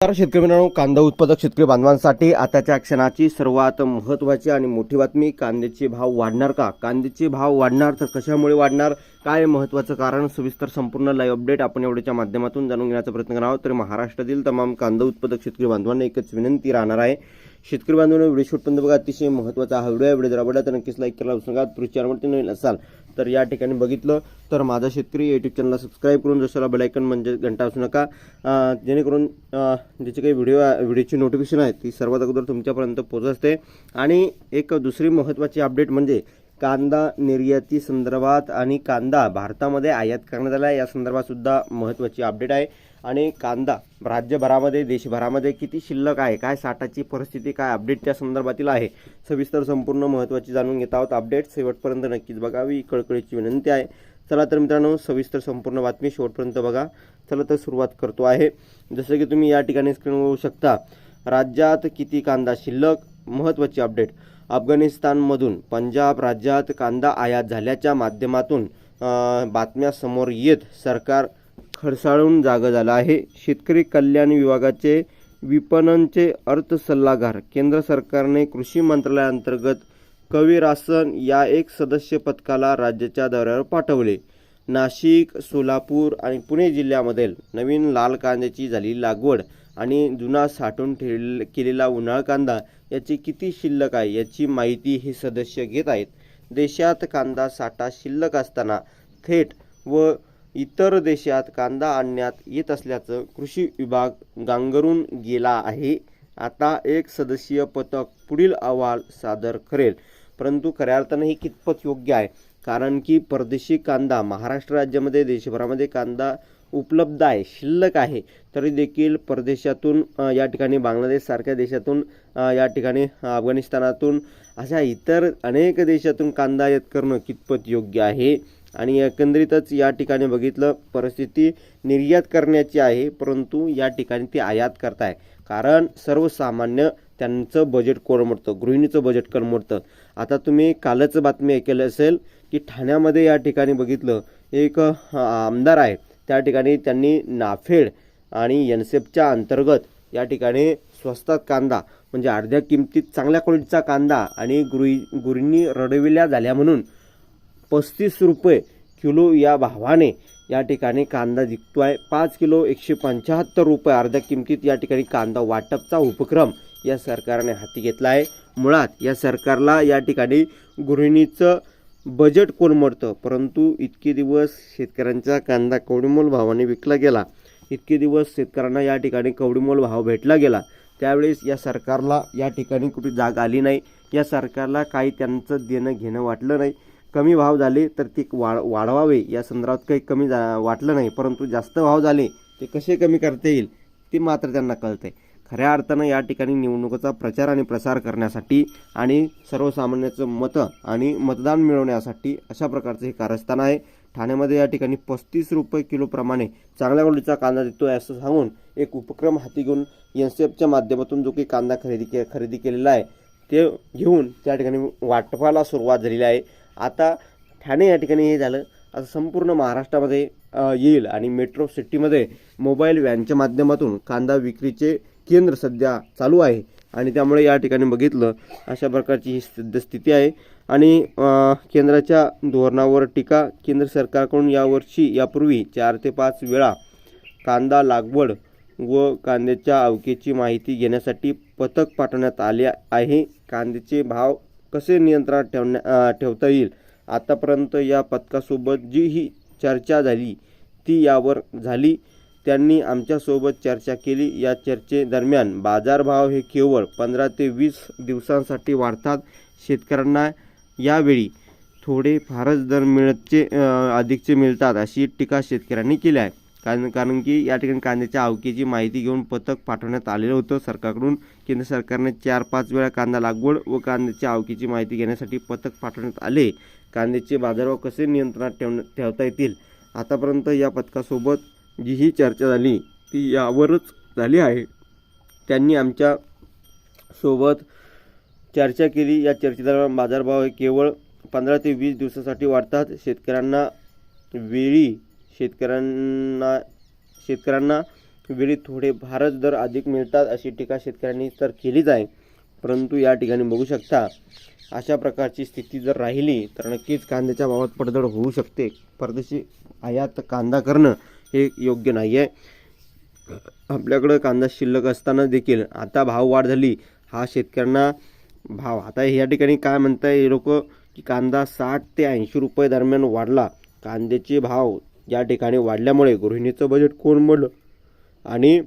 तर शेतकरी मित्रांनो कांदा उत्पादक शेतकरी बांधवांसाठी आताच्या क्षणाची सर्वात महत्त्वाची आणि मोठी बातमी कांद्याचे भाव वाढणार का? कांद्याचे भाव वाढणार तर कशामुळे वाढणार? काय महत्त्वाचं कारण? सविस्तर संपूर्ण लाईव्ह अपडेट आपण एवढ्याच्या माध्यमातून जाणून घेण्याचा प्रयत्न करावा तर महाराष्ट्रातील तमाम कांदा उत्पादक शेतकरी बांधवांना एकच विनंती राहणार आहे. शेतकरी बांधवांना व्हिडिओ शूटपर्यंत बघा अतिशय महत्त्वाचा हा व्हिडिओ आहे. व्हिडिओ जर आवडला तर नक्कीच लाईक करायला विसरू नका तुम्ही नवीन असाल तर या ठिकाणी बघितलं तर माझा शेतकरी यूट्यूब चॅनलला सबस्क्राईब करून जसं बेलायकन म्हणजे घंटा असू नका जेणेकरून ज्याचे काही व्हिडिओ व्हिडिओची नोटिफिकेशन आहे ती सर्वात अगोदर तुमच्यापर्यंत पोहोचते. आणि एक दुसरी महत्त्वाची अपडेट म्हणजे कांदा निर्याती संदर्भात आणि कांदा भारतामध्ये आयात करण्यात आला आहे. या संदर्भात सुद्धा महत्त्वाची अपडेट आहे. आणि कांदा राज्यभरामध्ये देशभरामध्ये किती शिल्लक आहे काय साठाची परिस्थिती काय अपडेट त्या संदर्भातील आहे सविस्तर संपूर्ण महत्त्वाची जाणून घेत आहोत अपडेट शेवटपर्यंत नक्कीच बघावी कळकळीची विनंती आहे. चला तर मित्रांनो सविस्तर संपूर्ण बातमी शेवटपर्यंत बघा. चला तर सुरुवात करतो आहे. जसं की तुम्ही या ठिकाणी स्क्रीन बघू शकता राज्यात किती कांदा शिल्लक? महत्त्वाची अपडेट अफगाणिस्तानमधून पंजाब राज्यात कांदा आयात झाल्याच्या माध्यमातून बातम्या समोर येत. सरकार खडसाळून जागं झालं आहे. शेतकरी कल्याण विभागाचे विपणनचे अर्थ सल्लागार केंद्र सरकारने कृषी मंत्रालयाअंतर्गत कविरासन या एक सदस्य पथकाला राज्याच्या दौऱ्यावर पाठवले. नाशिक सोलापूर आणि पुणे जिल्ह्यामधील नवीन लाल कांद्याची झाली लागवड आणि जुना साठवून ठेव केलेला उन्हाळ कांदा याची किती शिल्लक आहे याची माहिती हे सदस्य घेत आहेत. देशात कांदा साठा शिल्लक असताना थेट व इतर देशात कांदा आणण्यात येत असल्याचं कृषी विभाग गांगरून गेला आहे. आता एक सदस्यीय पथक पुढील अहवाल सादर करेल. परंतु खऱ्या अर्थानं हे कितपत योग्य आहे? कारण की परदेशी कांदा महाराष्ट्र राज्यामध्ये देशभरामध्ये कांदा उपलब्ध आहे शिल्लक आहे. तरी देखील परदेशातून या ठिकाणी बांगलादेशसारख्या देशातून या ठिकाणी अफगाणिस्तानातून अशा इतर अनेक देशातून कांदा आयात करणं कितपत योग्य आहे? आणि एकंदरीतच या ठिकाणी बघितलं परिस्थिती निर्यात करण्याची आहे परंतु या ठिकाणी ती आयात करताय. कारण सर्वसामान्य त्यांचं बजेट कोरमडतं गृहिणीचं बजेट कोलमडतं. आता तुम्ही कालच बातमी ऐकली असेल की ठाण्यामध्ये या ठिकाणी बघितलं एक आमदार आहे. त्या ठिकाणी त्यांनी नाफेड आणि एनसेपच्या अंतर्गत या ठिकाणी स्वस्तात कांदा म्हणजे अर्ध्या किमतीत चांगल्या क्वालिटीचा कांदा आणि गृहि गृहिणी रडविल्या झाल्या म्हणून पस्तीस रुपये किलो या भावाने या ठिकाणी कांदा विकतो आहे पाच किलो एकशे पंच्याहत्तर रुपये अर्ध्या किमतीत या ठिकाणी कांदा वाटपचा उपक्रम या सरकारने हाती घेतला आहे मुळात या सरकारला या ठिकाणी गृहिणीचं बजेट कोलमडतं परंतु इतके दिवस शेतकऱ्यांचा कांदा कवडीमोल भावाने विकला गेला. इतके दिवस शेतकऱ्यांना या ठिकाणी कवडीमोल भाव भेटला गेला. त्यावेळेस या सरकारला या ठिकाणी कुठे जाग आली नाही. या सरकारला काही त्यांचं देणं घेणं वाटलं नाही. कमी भाव झाले तर ते वाढ वाढवावे. या संदर्भात काही कमी जा वाटलं नाही परंतु जास्त भाव झाले ते कसे कमी करता येईल ते मात्र त्यांना कळतंय. खऱ्या अर्थानं या ठिकाणी निवडणुकीचा प्रचार आणि प्रसार करण्यासाठी आणि सर्वसामान्याचं मतं आणि मतदान मिळवण्यासाठी अशा प्रकारचं हे कारस्थान आहे. ठाण्यामध्ये या ठिकाणी पस्तीस रुपये किलोप्रमाणे चांगल्या क्वालिटीचा कांदा देतोय असं सांगून एक उपक्रम हाती घेऊन एनसीएफच्या माध्यमातून जो काही कांदा खरेदी के खरेदी केलेला आहे ते घेऊन त्या ठिकाणी वाटपाला सुरुवात झालेली आहे. आता ठाणे या ठिकाणी हे झालं. आता संपूर्ण महाराष्ट्रामध्ये येईल आणि मेट्रो सिटीमध्ये मोबाईल व्हॅनच्या माध्यमातून कांदा विक्रीचे केंद्र सध्या चालू आहे. आणि त्यामुळे या ठिकाणी बघितलं अशा प्रकारची ही सद्यस्थिती आहे. आणि केंद्राच्या धोरणावर टीका केंद्र सरकारकडून यावर्षी यापूर्वी चार ते पाच वेळा कांदा लागवड व कांद्याच्या आवकेची माहिती घेण्यासाठी पथक पाठवण्यात आले आहे. कांद्याचे भाव कसे नियंत्रणात ठेवण्या ठेवता येईल? आतापर्यंत या पथकासोबत जी ही चर्चा झाली ती यावर झाली. त्यांनी आमच्यासोबत चर्चा केली. या चर्चेदरम्यान बाजारभाव हे केवळ पंधरा ते वीस दिवसांसाठी वाढतात शेतकऱ्यांना. यावेळी थोडे फारच दर मिळतचे अधिकचे मिळतात अशी टीका शेतकऱ्यांनी केली आहे. कारण कारण की या ठिकाणी कांद्याच्या आवकेची माहिती घेऊन पथक पाठवण्यात आलेलं होतं सरकारकडून. केंद्र सरकारने चार पाच वेळा कांदा लागवड व कांद्याच्या आवकीची माहिती घेण्यासाठी पथक पाठवण्यात आले. कांद्याचे बाजारभाव कसे नियंत्रणात ठेव ठेवता येतील? आतापर्यंत या पथकासोबत जी ही चर्चा झाली. ती यावरच झाली आहे. त्यांनी आमच्यासोबत चर्चा केली. या चर्चेदरम्यान बाजारभाव हे केवळ पंधरा ते वीस दिवसासाठी वाढतात. शेतकऱ्यांना वेळी शेतकऱ्यांना शेतकऱ्यांना वेळी थोडे भारच दर अधिक मिळतात अशी टीका शेतकऱ्यांनी तर केलीच आहे. परंतु या ठिकाणी बघू शकता अशा प्रकारची स्थिती जर राहिली तर नक्कीच कांद्याच्या भावात पडझड होऊ शकते. परदेशी आयात कांदा करणं हे योग्य नाही आहे आपल्याकडं कांदा शिल्लक असताना देखील आता भाव वाढ झाली. हा शेतकऱ्यांना भाव. आता या ठिकाणी काय म्हणताय हे लोक? की कांदा साठ ते ऐंशी रुपये दरम्यान वाढला. कांद्याचे भाव या ठिकाणी वाढल्यामुळे गृहिणीचं बजेट कोण कोलमडलं आणि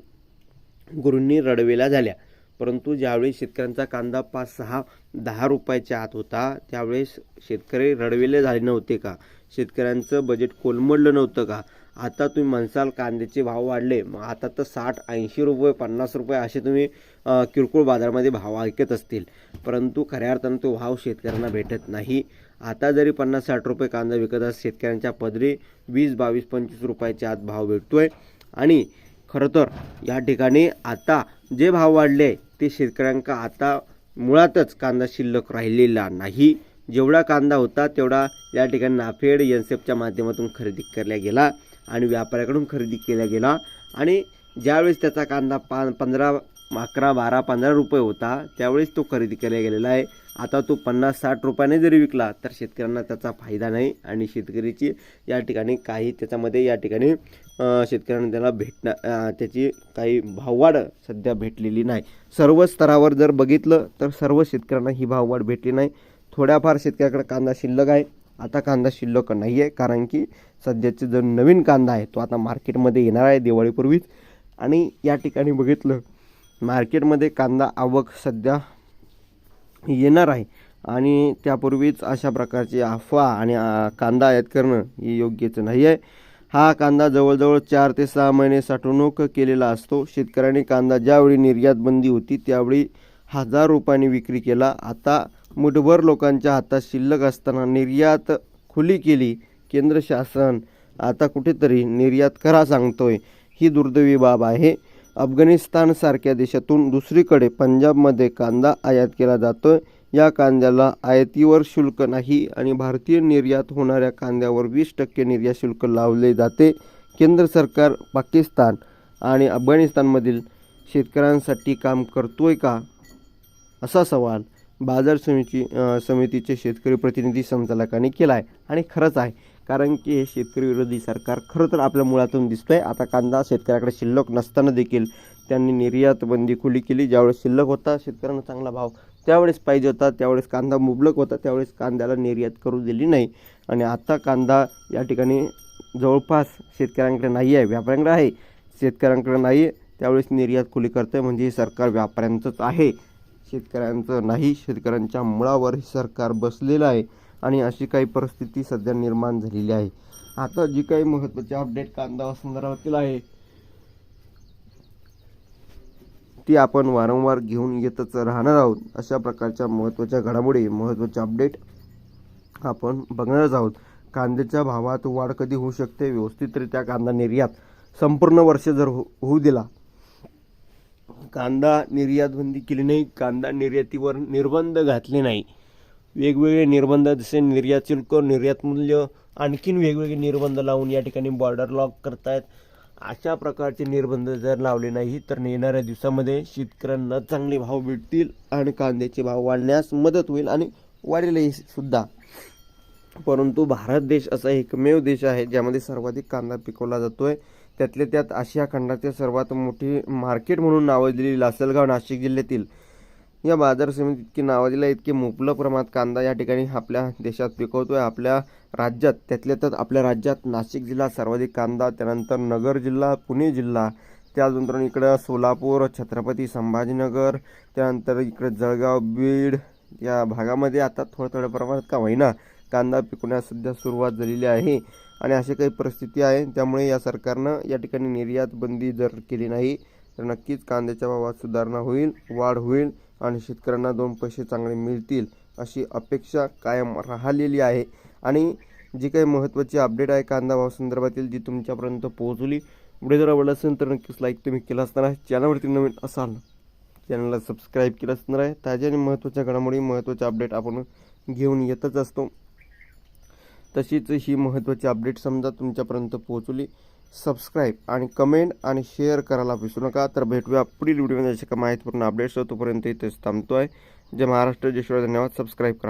गुरूंनी रडवेल्या झाल्या. परंतु ज्यावेळी शेतकऱ्यांचा कांदा पाच सहा दहा रुपयाच्या आत होता त्यावेळेस शेतकरी रडवेले झाले नव्हते का? शेतकऱ्यांचं बजेट कोलमडलं नव्हतं का? आता तुम्ही म्हणसाल कांद्याचे भाव वाढले मग आता तर साठ ऐंशी रुपये पन्नास रुपये असे तुम्ही किरकोळ बाजारामध्ये भाव ऐकत असतील. परंतु खऱ्या अर्थानं तो भाव शेतकऱ्यांना भेटत नाही. आता जरी पन्नास साठ रुपये कांदा विकत असत शेतकऱ्यांच्या पदरी वीस बावीस पंचवीस रुपयाच्या आत भाव भेटतो आहे आणि खरं तर या ठिकाणी आता जे भाव वाढले ते शेतकऱ्यांका आता मुळातच कांदा शिल्लक राहिलेला नाही. जेवढा कांदा होता तेवढा या ठिकाणी नाफेड एनसेफच्या माध्यमातून खरेदी केला गेला आणि व्यापाऱ्याकडून खरेदी केला गेला. आणि ज्यावेळेस त्याचा कांदा पा पंधरा अकरा बारा पंधरा रुपये होता त्यावेळेस तो खरेदी केला गेलेला आहे. आता तो पन्नास साठ रुपयाने जरी विकला तर शेतकऱ्यांना त्याचा फायदा नाही आणि शेतकरीची या ठिकाणी काही त्याच्यामध्ये या ठिकाणी शेतकऱ्यांना त्याला भेटणार त्याची काही भाववाढ सध्या भेटलेली नाही. सर्व स्तरावर जर बघितलं तर सर्व शेतकऱ्यांना ही भाववाढ भेटली नाही. थोड्याफार शेतकऱ्याकडे कांदा शिल्लक आहे. आता कांदा शिल्लक नाही आहे कारण की सध्याचे जो नवीन कांदा आहे तो आता मार्केटमध्ये येणार आहे दिवाळीपूर्वीच. आणि या ठिकाणी बघितलं मार्केटमध्ये कांदा आवक सध्या येणार आहे. आणि त्यापूर्वीच अशा प्रकारची अफवा आणि कांदा आयात करणं हे योग्यच नाही आहे. हा कांदा जवळजवळ चार ते सहा महिने साठवणूक केलेला असतो. शेतकऱ्यांनी कांदा ज्यावेळी निर्यात बंदी होती त्यावेळी हजार रुपयांनी विक्री केला. आता मुठभर लोकांच्या हातात शिल्लक असताना निर्यात खुली केली केंद्र शासन आता कुठेतरी निर्यात करा सांगतोय. ही दुर्दैवी बाब आहे. अफगाणिस्तानसारख्या देशातून दुसरीकडे पंजाबमध्ये कांदा आयात केला जातोय. या कांद्याला आयातीवर शुल्क नाही आणि भारतीय निर्यात होणाऱ्या कांद्यावर वीस टक्के निर्यात शुल्क लावले जाते. केंद्र सरकार पाकिस्तान आणि अफगाणिस्तानमधील शेतकऱ्यांसाठी काम करतोय का? असा सवाल बाजार समिती समितीचे शेतकरी प्रतिनिधी संचालकांनी केला आहे आणि खरंच आहे. कारण की हे शेतकरी विरोधी सरकार खरं तर आपल्या मुळातून दिसतंय. आता कांदा शेतकऱ्याकडे शिल्लक नसताना देखील त्यांनी निर्यात बंदी खुली केली. ज्यावेळेस शिल्लक होता शेतकऱ्यांना चांगला भाव त्यावेळेस पाहिजे होता. त्यावेळेस कांदा मुबलक होता. त्यावेळेस कांद्याला निर्यात करू दिली नाही. आणि आता कांदा या ठिकाणी जवळपास शेतकऱ्यांकडे नाही आहे व्यापाऱ्यांकडे आहे. शेतकऱ्यांकडे नाही आहे त्यावेळेस निर्यात खुली करतं म्हणजे हे सरकार व्यापाऱ्यांचंच आहे. शेतकऱ्यांचं नाही शेतकऱ्यांच्या मुळावर हे सरकार बसलेलं आहे आणि अशी काही परिस्थिती सध्या निर्माण झालेली आहे. आता जी काही महत्त्वाची अपडेट कांदा संदर्भातील आहे ती आपण वारंवार घेऊन येतच राहणार आहोत. अशा प्रकारच्या महत्त्वाच्या घडामोडी महत्त्वाचे अपडेट आपण बघणारच आहोत. कांद्याच्या भावात वाढ कधी होऊ शकते? व्यवस्थितरित्या कांदा निर्यात संपूर्ण वर्ष जर हो होऊ दिला कांदा निर्यातबंदी केली नाही कांदा निर्यातीवर निर्बंध घातले नाही. वेगवेगळे निर्बंध जसे निर्यात शुल्क निर्यात मूल्य आणखीन वेगवेगळे निर्बंध लावून या ठिकाणी बॉर्डर लॉक करतायत. अशा प्रकारचे निर्बंध जर लावले नाही तर येणाऱ्या दिवसामध्ये शेतकऱ्यांना चांगले भाव भेटतील आणि कांद्याचे भाव वाढण्यास मदत होईल आणि वाढेलही सुद्धा. परंतु भारत देश असा एकमेव देश आहे ज्यामध्ये सर्वाधिक कांदा पिकवला जातो आहे त्यातल्या त्यात आशिया खंडातील सर्वात मोठी मार्केट म्हणून नावाजलेली लासलगाव नाशिक जिल्ह्यातील. या बाजार समितीत इतकी नावाजलेला इतकी मुबलक प्रमाणात कांदा या ठिकाणी आपल्या देशात पिकवतो आहे आपल्या राज्यात त्यातल्या त्यात आपल्या राज्यात नाशिक जिल्हा सर्वाधिक कांदा त्यानंतर नगर जिल्हा पुणे जिल्हा त्यानंतर इकडं सोलापूर छत्रपती संभाजीनगर त्यानंतर इकडं जळगाव बीड या भागामध्ये आता थोड्या थोड्या प्रमाणात का होईना कांदा पिकवण्यास सध्या सुरुवात झालेली आहे आणि अशी काही परिस्थिती आहे त्यामुळे या सरकारनं या ठिकाणी निर्यात बंदी जर केली नाही तर नक्कीच कांद्याच्या भावात सुधारणा होईल वाढ होईल आणि शेतकऱ्यांना दोन पैसे चांगले मिळतील अशी अपेक्षा कायम राहिलेली आहे. आणि जी काही महत्त्वाची अपडेट आहे कांदा भाव संदर्भातील जी तुमच्यापर्यंत पोहोचली. पुढे जर आवडलं असेल तर नक्कीच लाईक तुम्ही केला असणार आहे. चॅनलवरती नवीन असाल चॅनलला सबस्क्राईब केलं असणार आहे. ताज्या आणि महत्त्वाच्या घडामोडी महत्त्वाचे अपडेट आपण घेऊन येतच असतो. तशीच ही महत्त्वाची अपडेट समजा तुमच्यापर्यंत पोहोचली. सबस्क्राईब आणि कमेंट आणि शेअर करायला विसरू नका. तर भेटूया पुढील व्हिडिओमध्ये जसे का माहितीपूर्ण अपडेट्स तोपर्यंत इथेच थांबतोय. जय महाराष्ट्र जय शिवाय. धन्यवाद. सबस्क्राईब करा.